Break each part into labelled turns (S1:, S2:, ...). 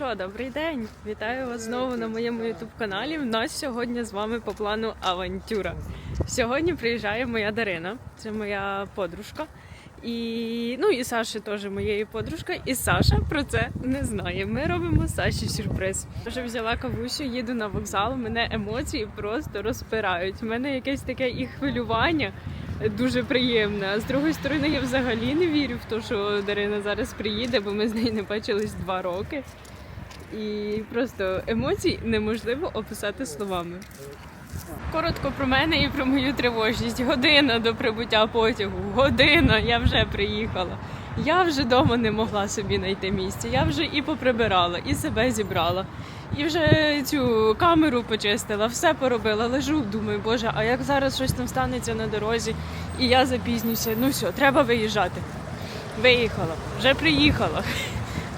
S1: що, добрий день! Вітаю вас знову на моєму ютуб каналі. У нас сьогодні з вами по плану авантюра. Сьогодні приїжджає моя Дарина, це моя подружка. І ну і Саша теж моєї подружка. І Саша про це не знає. Ми робимо Саші сюрприз. Вже взяла кавусю, їду на вокзал. Мене емоції просто розпирають. У мене якесь таке і хвилювання дуже приємне. А з другої сторони, я взагалі не вірю в те, що Дарина зараз приїде, бо ми з нею не бачились два роки. І просто емоцій неможливо описати словами. Коротко про мене і про мою тривожність. Година до прибуття потягу. Година, я вже приїхала. Я вже вдома не могла собі знайти місця. Я вже і поприбирала, і себе зібрала, і вже цю камеру почистила, все поробила. Лежу, думаю, боже, а як зараз щось там станеться на дорозі, і я запізнюся. Ну все, треба виїжджати. Виїхала, вже приїхала.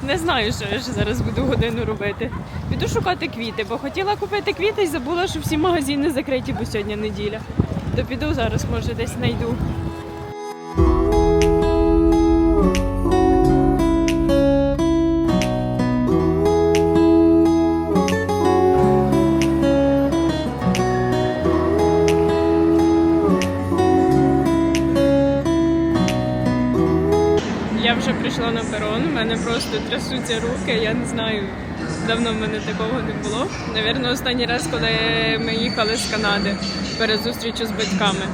S1: Не знаю, що я ще зараз буду годину робити. Піду шукати квіти, бо хотіла купити квіти і забула, що всі магазини закриті, бо сьогодні неділя. То піду зараз, може, десь знайду. Перон, у мене просто трясуться руки, я не знаю. Давно в мене такого не було. Навірно, останній раз, коли ми їхали з Канади перед зустрічю з батьками.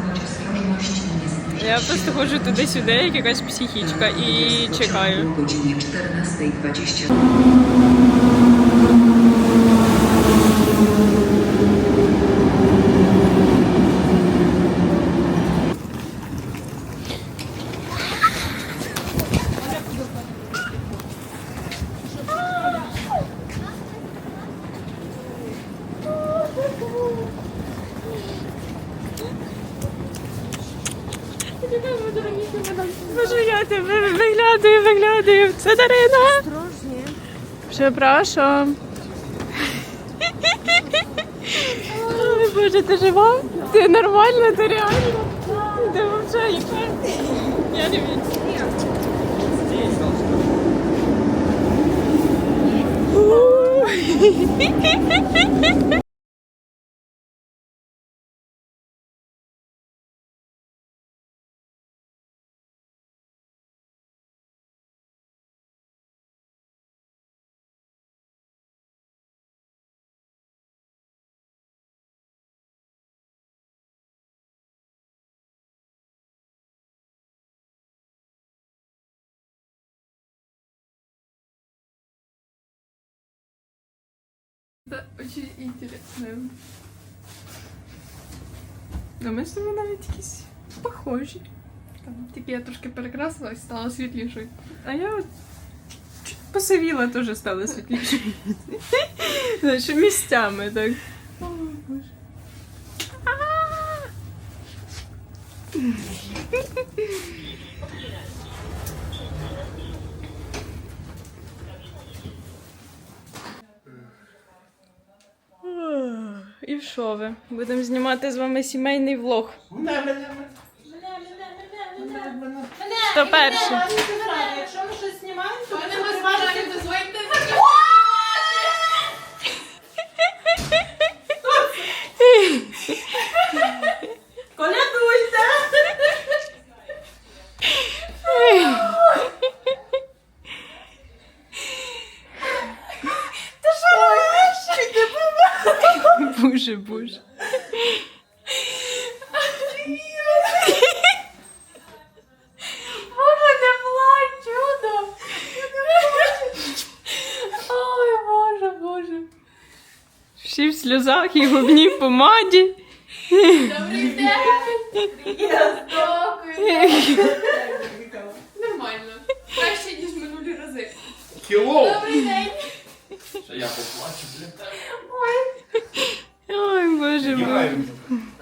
S1: Я просто ходжу туди-сюди, як якась психічка, і чекаю.
S2: O godzinie 14.20.
S1: Боже, я тебе виглядаю, виглядаю. Це Дарина. Прzepraszam. Ой, Боже, ти жива? Ти нормальна, ти реально? Ти взагалі? Я не вірю.
S3: Это очень интересно. Ну, ми з тобою навіть якісь похожі. Там, тільки я трошки перекрасилась, стала світлішою. А я от чуть посивіла, теж стала світлішою. Знаєш, місцями так. О, Боже.
S1: І що ви? Будемо знімати з вами сімейний влог. Хто перший?
S4: Якщо ми щось знімаємо, то
S3: ми господарю, дозвольте.
S1: Боже, боже.
S4: Боже, не плач, чудо! Ой, Боже, Боже.
S1: Всі в сльозах і губній помаді.
S3: Добрий день.
S4: Я здохую.
S3: Нормально. Краще, ніж минулі рази.
S5: Кіло!
S3: Добрий день.
S5: Що я поплачу, блін.
S1: Ой, боже мой.
S5: Тікаю.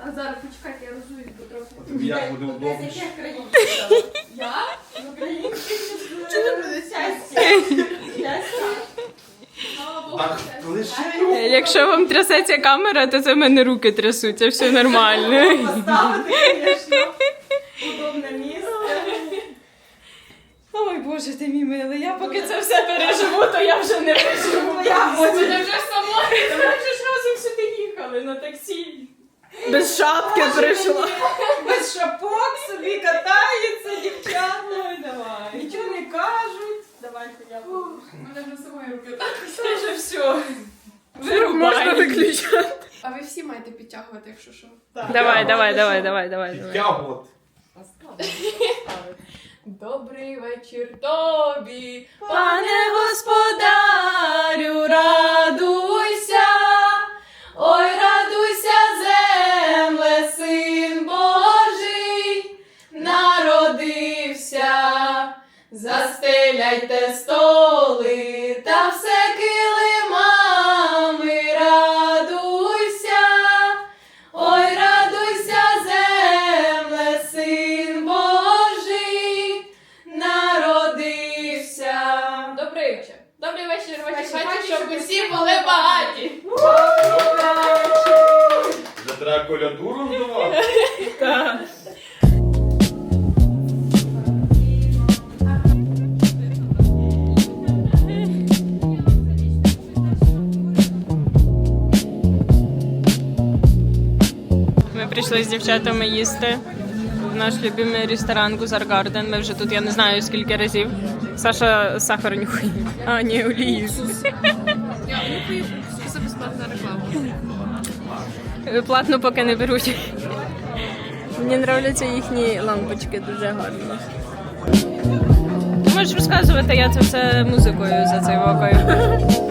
S3: А зараз почекайте, я розуюсь, бо трохи.
S5: Тобі як буде удобно.
S3: Я?
S4: Чи не буде щастя? Щастя.
S3: Слава Богу.
S5: Так,
S3: все.
S5: лише його.
S1: Якщо вам трясеться камера, то це в мене руки трясуться, все нормально.
S4: Поставити, звісно, удобне місце.
S1: Ой, боже ти мій милий, я поки це все переживу, то я вже не переживу.
S3: Мене вже само.
S1: Ми ж разом сюди їхали на таксі. Без шапки прийшла.
S4: Без шапок собі катаються, дівчат. Ну і давай. Нічого не кажуть. Давайте я буду.
S3: Мене вже самої руки.
S4: Це вже все.
S1: Можна виключати.
S3: А ви всі маєте підтягувати, якщо що.
S1: Давай, давай, давай, давай, давай. давай.
S5: Підтягувати.
S3: Добрий вечір тобі,
S4: Пане господарю, радуйся, ой, радуйся, земле, син Божий, народився, застеляйте столи та все килимами,
S1: Прийшли з дівчатами їсти в наш любимий ресторан Гузар Гарден. Ми вже тут я не знаю скільки разів. Саша сахар нюхає. А, ні, олію.
S3: Я нюхаю, це безплатна реклама.
S1: Платно поки не беруть. Мені подобаються їхні лампочки дуже гарно. Ти можеш розказувати, я це все музикою за цей вокою.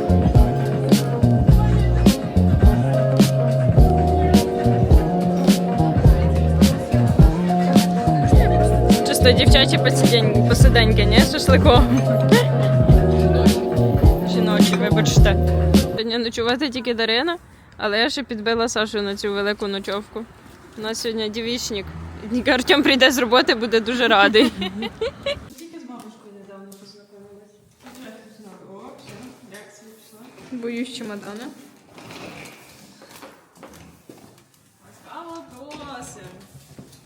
S1: Чисто дівчачі посидень- посиденьки, ні? Шашликом. Жіночі, вибачте. Сьогодні ночувати тільки Дарина, але я ще підбила Сашу на цю велику ночовку. У нас сьогодні дівічник. Артем прийде з роботи, буде дуже радий.
S4: Тільки з бабушкою недавно пішла.
S1: Боюсь чемодана.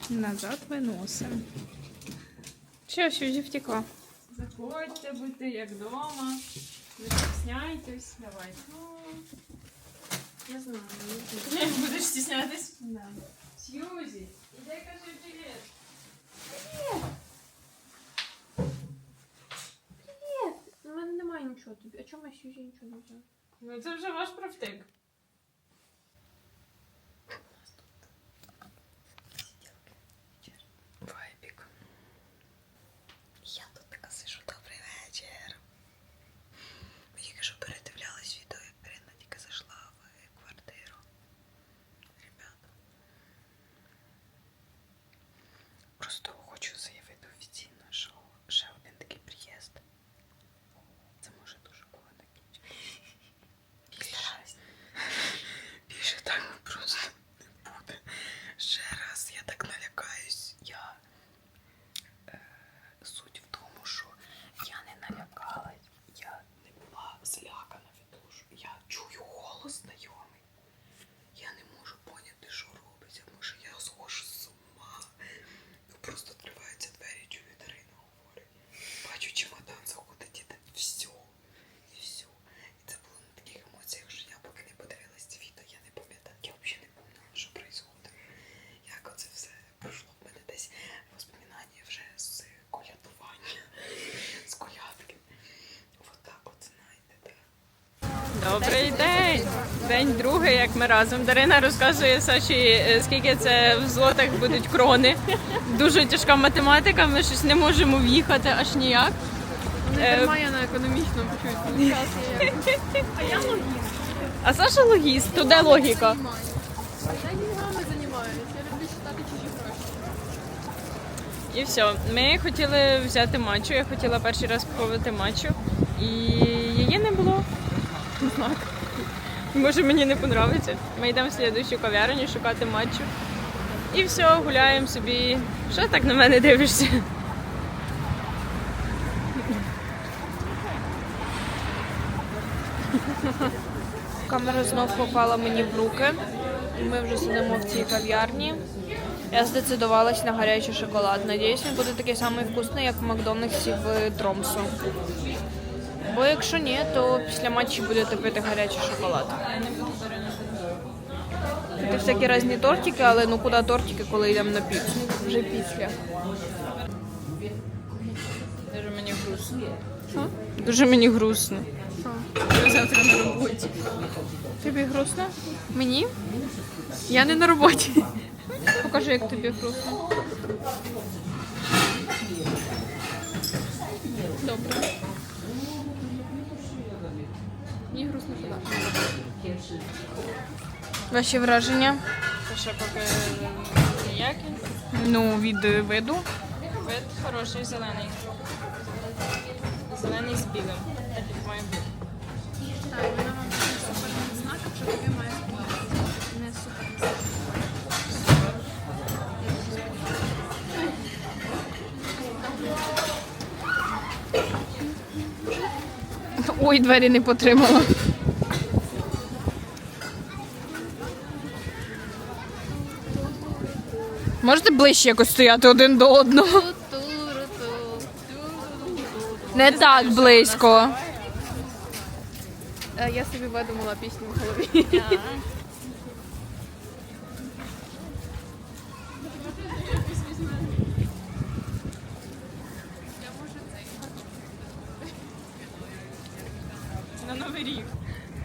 S1: Назад виносимо. Що, Сюзі втекла?
S4: Заходьте, будьте як вдома. Не стісняйтесь. Давай.
S3: Я знаю.
S4: Будеш стіснятись? Да. Сьюзі, іди кажи привіт.
S3: У мене немає нічого тобі. А чому я Сюзі нічого не взяла?
S4: Ну це вже ваш правтик.
S1: Вайбік.
S2: Я тут така сижу, добрий вечір. Ми тільки що передивлялись відео, як Ірина тільки зайшла в квартиру. Ребята. Просто хочу заявити офіційно, що ще один такий приїзд. Це може дуже погано закінчитися. Більше, більше так просто не буде. Ще раз я так налякаюсь. Я Е, суть в тому, що я не налякалась, я не була злякана від того, що я чую голос знайомий. Я не можу поняти, що робиться, може я схожу з ума. Ну, Просто відкриваються двері, чую Дарина говорить. Бачу чемодан заходить і так все. І все. І це було на таких емоціях, що я поки не подивилась це відео, я не пам'ятаю, я взагалі не пам'ятала, що відбувається. Як оце все пройшло в мене десь воспоминання вже з колядування, з колядки. От так от, знаєте, так.
S1: Добрий день! День другий, як ми разом. Дарина розказує Саші, е, скільки це в злотах будуть крони. Дуже тяжка математика, ми щось не можемо в'їхати аж ніяк.
S3: Не
S1: Е,
S3: дарма я на економічному чуть А я логіст.
S1: А Саша логіст, то де логіка?
S3: Я деньгами займаюся. Я люблю читати чужі гроші.
S1: І все. Ми хотіли взяти матчу. Я хотіла перший раз купувати матчу, і її не було. Так. Може мені не подобається. Ми йдемо в слідущу кав'ярню шукати матчу. І все, гуляємо собі. Що так на мене дивишся? Камера знов попала мені в руки. Ми вже сидимо в цій кав'ярні. Я здецидувалась на гарячий шоколад. Надіюсь, він буде такий самий вкусний, як в Макдональдсі в Тромсу. Або якщо ні, то після матчу будете пити гарячий шоколад. Це всякі різні тортики, але ну куди тортики, коли йдемо на піцу? Вже після. Дуже мені грустно. Дуже мені грустно.
S3: Завтра на роботі.
S1: Тобі грустно? Мені? Я не на роботі. Покажи, як тобі грустно.
S3: Добре. Мені грустно, що так.
S1: Ваші враження? Це ще поки ніякі.
S3: Ну, від виду.
S1: Вид хороший, зелений. Зелений з білим. Так як має бути.
S3: Так, вона вам знак, що тобі має
S1: Ой, двері не потримала. Можете ближче якось стояти один до одного? Не так близько.
S3: Е, Я собі видумала пісню в голові.
S1: Новий рік.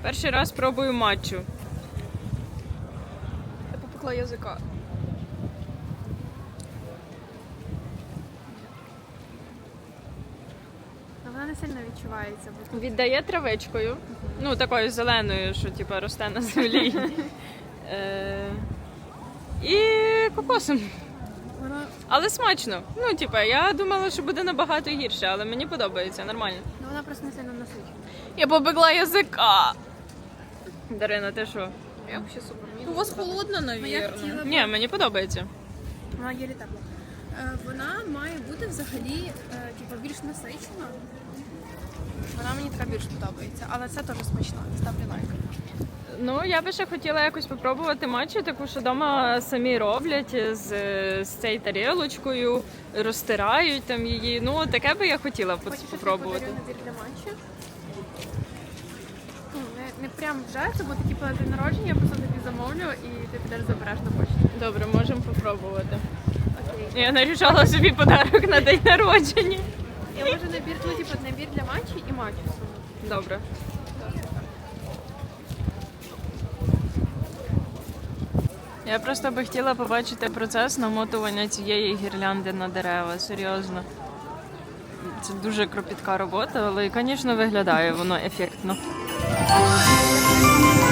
S1: Перший раз пробую матчу.
S3: Я попекла язика. Вона не сильно відчувається. бо
S1: Віддає травичкою. Ну, такою зеленою, що типу, росте на землі. Е, І кокосом.
S3: Вона
S1: Але смачно. Ну, типа, я думала, що буде набагато гірше, але мені подобається, нормально.
S3: ну, вона просто не сильно насичена.
S1: Я побегла язика. Дарина, ти що?
S3: Я взагалі супер.
S1: У вас холодно,
S3: Ну, я хотіла
S1: Ні, мені подобається.
S3: Вона єлі тепла. Е, Вона має бути взагалі е, типу, більш насичена. Вона мені така більш подобається, але це теж смачно. Ставлю лайк.
S1: Ну, я би ще хотіла якось попробувати матчу, таку, що вдома самі роблять з, з цією тарілочкою, розтирають там її. Ну, таке би я хотіла
S3: Хочеш,
S1: спробувати.
S3: я для? Прям вже, це буде типу день народження, я просто тобі замовлю і ти підеш забереш на почту.
S1: Добре, можемо попробувати.
S3: Окей.
S1: Я нарішала собі подарок на день народження.
S3: Я можу набір, ну, типу, набір для матчі і матчу.
S1: Добре. Я просто би хотіла побачити процес намотування цієї гірлянди на дерева. Серйозно. Це дуже кропітка робота, але, звісно, виглядає воно ефектно. Ми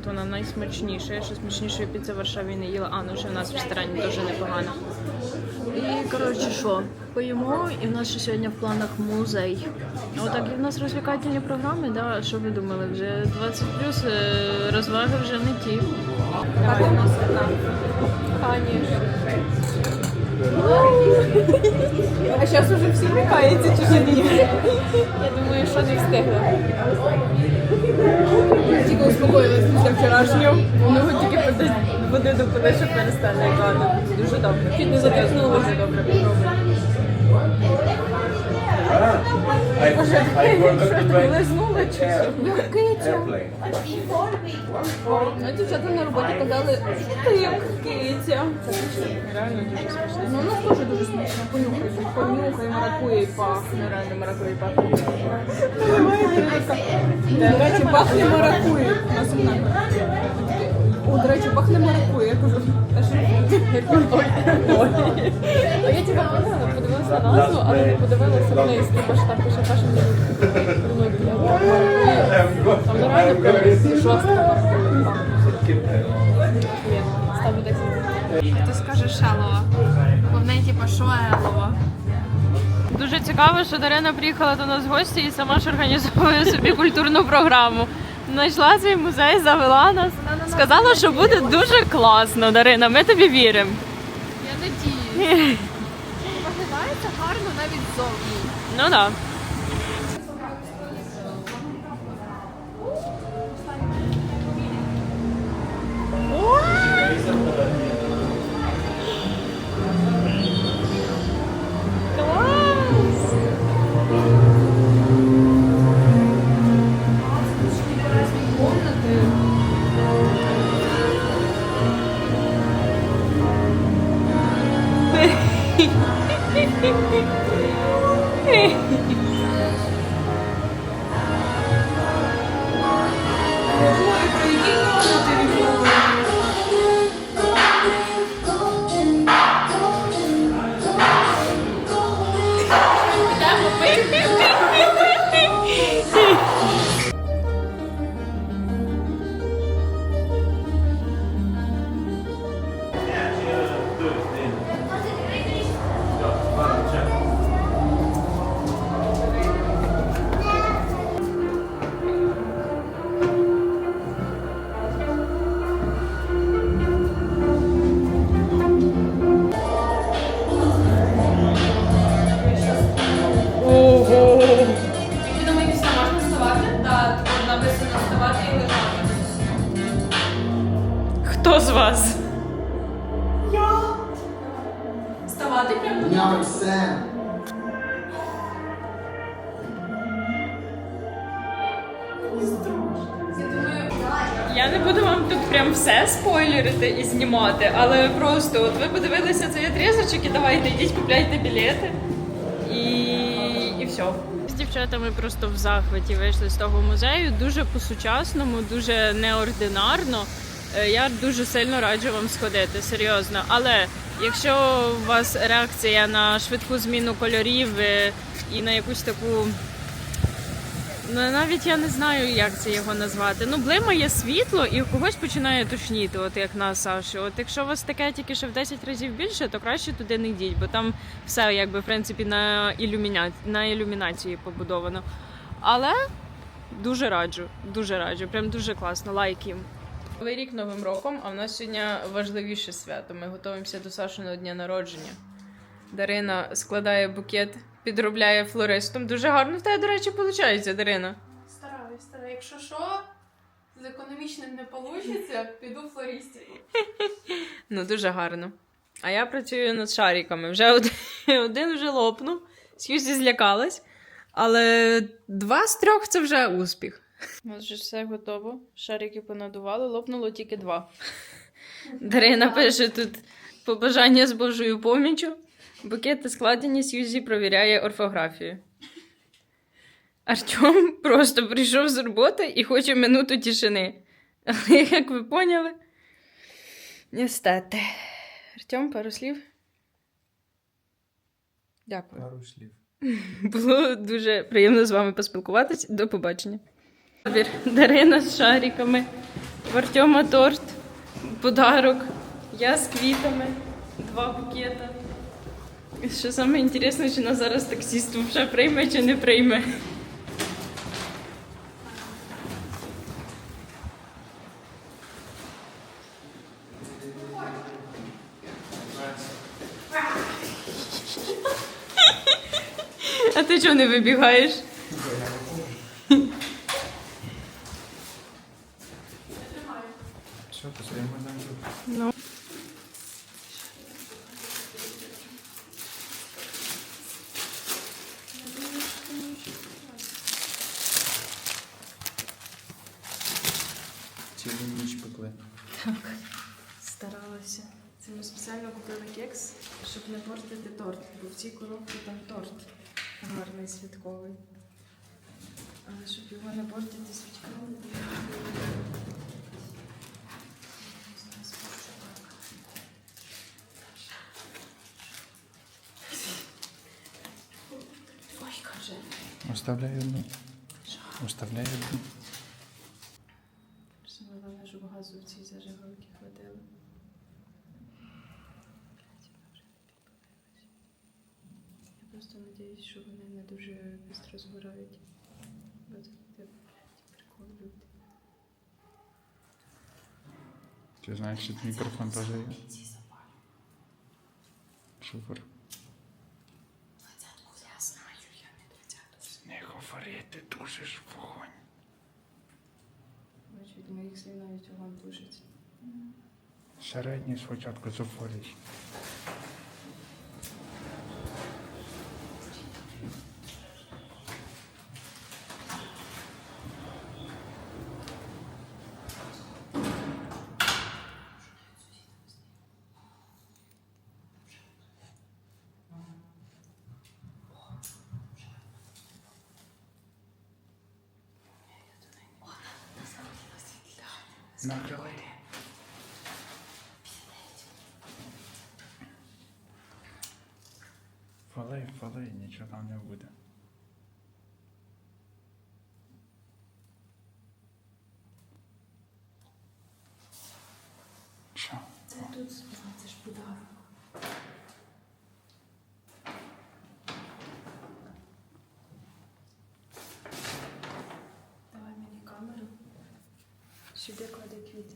S1: Тут вона найсмачніша. Я ще смачнішої піци в Варшаві не їла. А, ну ще в нас в ресторані дуже непогано. І коротше, що? Поїмо, і в нас ще сьогодні в планах музей. Отак, і в нас розвлекательні програми, да? Що ви думали? Вже 20 плюс розваги вже не ті.
S4: А зараз уже всі лякаються, чи ні?
S3: Я думаю, що не встигла.
S4: Тільки успокоїлися після вчорашнього. Ну, тільки води, води допили, щоб перестане лякати. Дуже добре. Чуть не затиснуло, дуже добре.
S5: I, I forgot to bring
S4: Лизнула чи що? Киця.
S5: airplane.
S4: Ну, дівчата на роботі казали, ти як киця.
S1: Реально дуже смачно.
S4: Ну, у нас теж дуже смачно. Понюхай, понюхай, маракує і пахне, реально маракує і пахне. До речі, пахне маракує. У нас вона. О, до речі, пахне маракує. Я кажу, а що? Я кажу, поняла, назву, але не подивилася вниз, типу, що там пише так маракує. А реально жорстко. Ставлю так. Ти скажеш шалова. Бо в неї типа шоелова.
S1: Дуже цікаво, що Дарина приїхала до нас в гості і сама ж організовує собі культурну програму. Знайшла свій музей, завела нас. Сказала, що буде дуже класно, Дарина. Ми тобі віримо.
S4: Я надіюсь. Виглядається гарно навіть зовні.
S1: Ну дівчатами просто в захваті вийшли з того музею. Дуже по-сучасному, дуже неординарно. Е, Я дуже сильно раджу вам сходити, серйозно. Але якщо у вас реакція на швидку зміну кольорів е, і на якусь таку навіть я не знаю, як це його назвати. Ну, блимає світло і у когось починає тушніти, от як на Саші. От якщо у вас таке тільки ще в 10 разів більше, то краще туди не йдіть, бо там все якби в принципі на ілюміна... на ілюмінації побудовано. Але дуже раджу, дуже раджу, прям дуже класно. Лайк їм. Новий рік новим роком, а в нас сьогодні важливіше свято. Ми готуємося до Сашиного дня народження. Дарина складає букет, підробляє флористом. Дуже гарно в тебе, до речі, виходить, Дарина.
S4: стараюсь, стараюсь. Якщо що, з економічним не вийде, піду в флористику.
S1: Ну, дуже гарно. А я працюю над шариками. Вже один, один вже лопнув, Сьюзі злякалась. Але два з трьох це вже успіх. У нас вже все готово. Шарики понадували, лопнуло тільки два. Дарина пише тут побажання з Божою поміччю. Букети складені, Сьюзі провіряє орфографію. Артем просто прийшов з роботи і хоче минуту тишини. Але як ви поняли, Нестати. Артем, пару слів. Дякую.
S6: Пару слів.
S1: Було дуже приємно з вами поспілкуватись. До побачення. Дарина з шариками, в Артема торт, подарок, я з квітами, два букета. Що саме інтересне, чи нас зараз таксіст вже прийме чи не прийме. А ти чого не вибігаєш?
S6: Все, то своєму нам
S1: Ну.
S6: Цілу ніч пекли.
S1: Старалася. Це ми спеціально купили кекс, щоб не портити торт, бо в цій коробці там торт гарний святковий. Але щоб його не портити свічками.
S6: Оставляй одну. Оставляю одну.
S1: Головне, щоб газу в цій зажив. Надіюсь, що вони не дуже швидко згорають. Бо це прикол люди.
S6: Ти знаєш, що мікрофон теж є? Супер. Не говорити, дуже ж вогонь.
S1: Бачу, від моїх слів навіть вогонь тушиться.
S6: Середній спочатку зафоліш. Накрили. Фали, фали, нічого там не буде. Що?
S1: Це тут це ж подарунок. Давай мені камеру. Сюди клади квіти.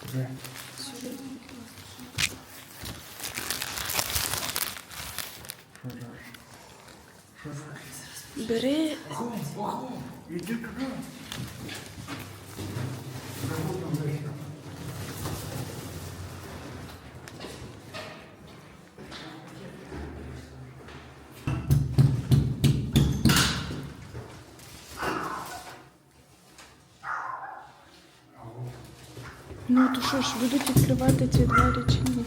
S6: Куди?
S1: Сюди.
S6: Що ж? Що ж?
S1: Що ж, будуть відкривати ці двері чи ні?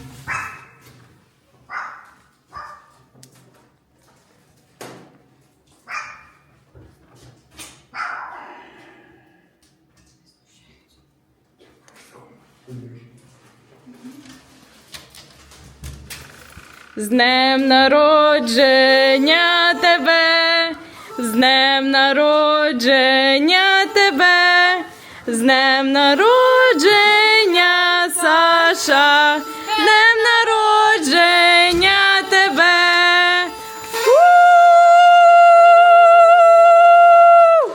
S1: З днем народження тебе, з днем народження тебе, з днем народження, Саша, днем народження тебе.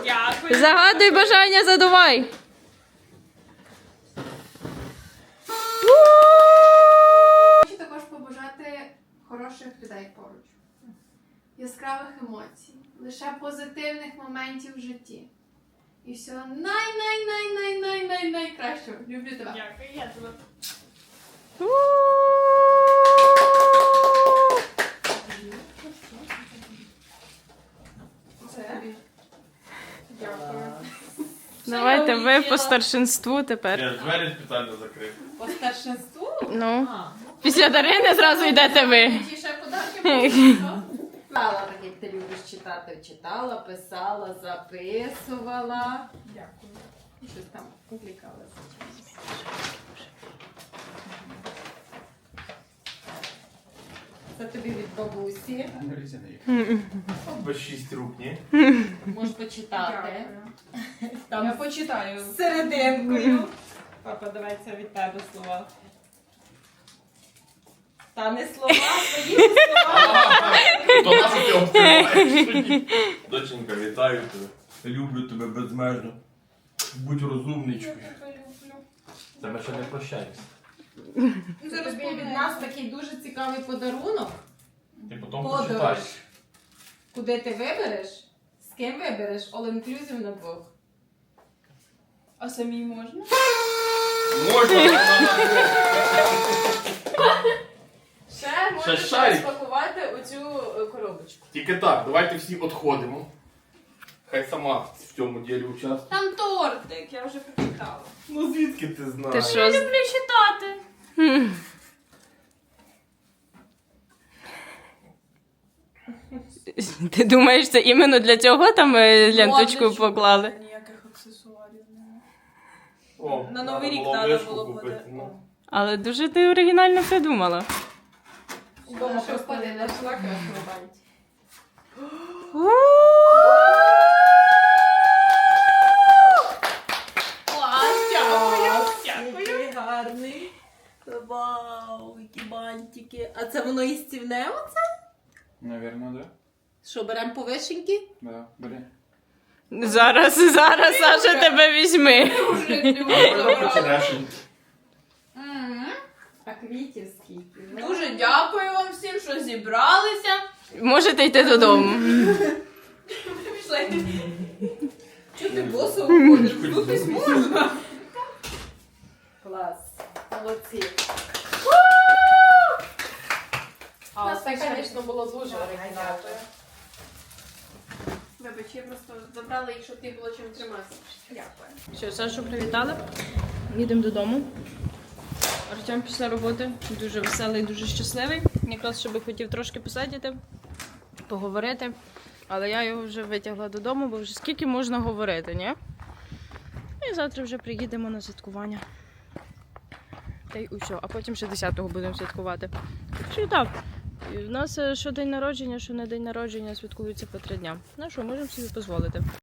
S1: Дякую. Загадуй бажання, задувай.
S3: Хочу також побажати хороших людей поруч, яскравих емоцій, лише позитивних моментів в житті. І всього най-най-най-най-най-най-найкращого. Люблю тебе.
S1: Дякую, я тебе. Давайте ви по старшинству тепер.
S5: Я двері спеціально закрив.
S4: По старшинству?
S1: Ну,
S4: А.
S1: після Дарини зразу йдете ви.
S3: Ті ще подарки будуть, що?
S4: Читала, так як ти любиш читати, читала, писала, записувала. Дякую. Щось там публікалося. Це тобі від бабусі.
S5: Без шість рук, ні?
S4: Можеш почитати. Там
S3: Я почитаю.
S4: з серединкою. Папа, давай це від тебе слова. Та не слова, свої слова.
S5: То нас ти обтримаєш. Доченька, вітаю тебе. Люблю тебе безмежно. Будь розумничкою. Це ми ще не прощаємося.
S4: Це тобі від нас такий дуже цікавий подарунок.
S5: Ти потім
S4: Подорож.
S5: почитаєш.
S4: Куди ти вибереш? З ким вибереш? All inclusive на двох.
S3: А самій можна?
S5: Можна,
S3: Ще
S5: можна шарик.
S3: спакувати оцю е, коробочку.
S5: Тільки так, давайте всі відходимо. Хай сама в цьому ділі участвує.
S3: Там тортик, я вже прочитала.
S5: Ну звідки ти
S1: Ти
S5: знаєш?
S1: що? з-
S3: Люблю читати.
S1: Ти думаєш, це іменно для цього там е, ленточку поклали?
S3: Ніяких аксесуарів немає.
S5: О,
S3: На Новий рік треба було
S5: купити,
S3: буде.
S5: ну.
S1: Але дуже ти оригінально придумала.
S4: Дома просто не знайшла красного бантика. Бантики. А це воно істівне оце?
S6: Навірно, да?
S7: Що, беремо по вишеньки?
S6: Да, бери.
S1: Зараз, зараз, Саша, тебе візьми.
S4: А квітів скільки?
S7: Дуже дякую вам всім, що зібралися.
S1: Можете йти додому.
S7: Чого ти босо уходиш? Вдутись можна.
S4: Клас. Молодці.
S7: А
S4: А це, звісно, було дуже оригінально.
S3: Вибач, я просто забрала їх, щоб ти було чим триматися. Дякую.
S1: Що, Сашу привітали. Їдемо додому. Артем після роботи дуже веселий, дуже щасливий. Якраз щоб хотів трошки посидіти, поговорити. Але я його вже витягла додому, бо вже скільки можна говорити, ні? І завтра вже приїдемо на святкування. Та й усьо. А потім ще 10-го будемо святкувати. Так що так. І в нас е, що день народження, що не день народження, святкуються по три дня. Ну що, можемо собі дозволити.